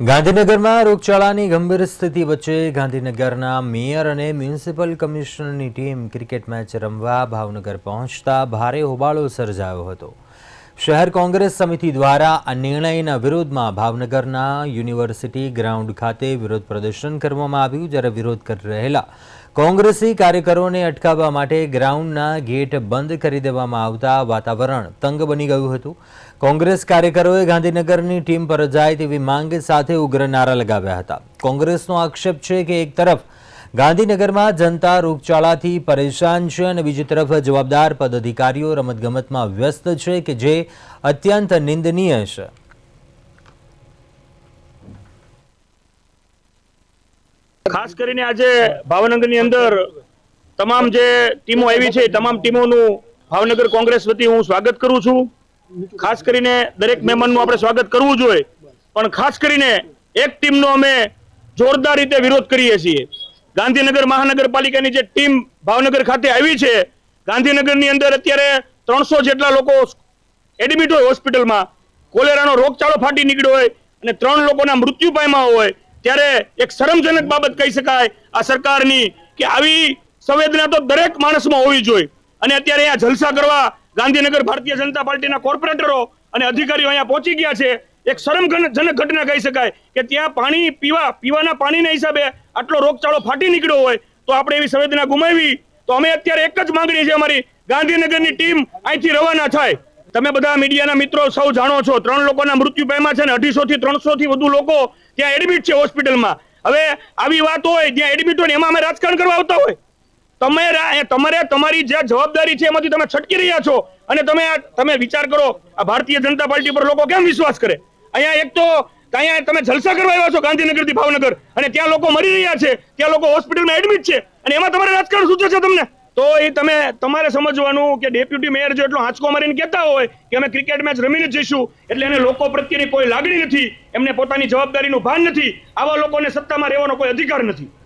ગાંધીનગરમાં રોગચાળાની ગંભીર સ્થિતિ વચ્ચે ગાંધીનગરના મેયર અને મ્યુનિસિપલ કમિશનરની ટીમ ક્રિકેટ મેચ રમવા ભાવનગર પહોંચતા ભારે હોબાળો સર્જાયો હતો. શહેર કોંગ્રેસ સમિતિ દ્વારા આ નિર્ણયના વિરોધમાં ભાવનગરના યુનિવર્સિટી ગ્રાઉન્ડ ખાતે વિરોધ પ્રદર્શન કરવામાં આવ્યું, જ્યારે વિરોધ કરી રહેલા કોંગ્રેસી કાર્યકરોને અટકાવવા માટે ગ્રાઉન્ડના ગેટ બંધ કરી દેવામાં આવતા વાતાવરણ તંગ બની ગયું હતું. કોંગ્રેસ કાર્યકરોએ ગાંધીનગરની ટીમ પર જાય તેવી માંગ સાથે ઉગ્ર નારા લગાવ્યા હતા. કોંગ્રેસનો આક્ષેપ છે કે એક તરફ ગાંધીનગરમાં જનતા રોગચાળાથી પરેશાન છે અને બીજી તરફ જવાબદાર પદાધિકારીઓ રમતગમતમાં વ્યસ્ત છે કે જે અત્યંત નિંદનીય છે. ખાસ કરીને આજે ભાવનગરની અંદર તમામ જે ટીમો આવી છે તમામ ટીમોનું ભાવનગર કોંગ્રેસ વતી હું સ્વાગત કરું છું. ખાસ કરીને દરેક મહેમાનનું આપણે સ્વાગત કરવું જોઈએ પણ ખાસ કરીને એક ટીમનો અમે જોરદાર રીતે વિરોધ કરીએ છીએ. ગાંધીનગર મહાનગરપાલિકાની જે ટીમ ભાવનગર ખાતે આવી છે, ગાંધીનગરની અંદર અત્યારે ત્રણસો જેટલા લોકો એડમિટ હોય હોસ્પિટલમાં, કોલેરાનો રોગચાળો ફાટી નીકળ્યો હોય અને ત્રણ લોકોના મૃત્યુ પામ્યા હોય, ત્યારે એક શરમજનક બાબત કહી શકાય, આ સરકારની કે આવી સંવેદના તો દરેક માણસમાં હોવી જોઈએ. અને અત્યારે અહીંયા જલસા કરવા ગાંધીનગર ભારતીય જનતા પાર્ટીના કોર્પોરેટરો અને અધિકારીઓ અહીંયા પહોંચી ગયા છે એક શરમજનક ઘટના કહી શકાય કે ત્યાં પાણી પીવા, પીવાના પાણીના હિસાબે આટલો રોગચાળો ફાટી નીકળ્યો હોય તો આપણે એવી સંવેદના ગુમાવી. તો અમે અત્યારે એક જ માંગણી છે અમારી, ગાંધીનગરની ટીમ અહીંથી રવાના થાય. તમે બધા મીડિયાના મિત્રો સૌ જાણો છો, ત્રણ લોકોના મૃત્યુ પામ્યા છે ને અઢીસો થી ત્રણસો થી વધુ લોકો ત્યાં એડમિટ છે હોસ્પિટલમાં. હવે આવી વાત હોય, ત્યાં એડમિટ હોય એમાં અમે રાજકારણ કરવા આવતા હોય. તમે તમારે, તમારી જે જવાબદારી છે એમાંથી તમે છટકી રહ્યા છો. અને તમે તમે વિચાર કરો, આ ભારતીય જનતા પાર્ટી પર લોકો કેમ વિશ્વાસ કરે? અહીંયા એક તો અહીંયા તમે જલસા કરવા આવ્યા છો ગાંધીનગરથી ભાવનગર. અને ત્યાં લોકો મરી રહ્યા છે. ત્યાં લોકો હોસ્પિટલમાં એડમિટ છે. અને એમાં તમારે રાજકારણ સૂચે છે તમને? તો એ તમે, તમારે સમજવાનું કે ડેપ્યુટી મેયર જો એટલો આંચકો મારીને કહેતા હોય કે અમે ક્રિકેટ મેચ રમીને જઈશું, એટલે એને લોકો પ્રત્યેની કોઈ લાગણી નથી. એમને પોતાની જવાબદારીનું ભાન નથી. આવા લોકોને સત્તામાં રહેવાનો કોઈ અધિકાર નથી.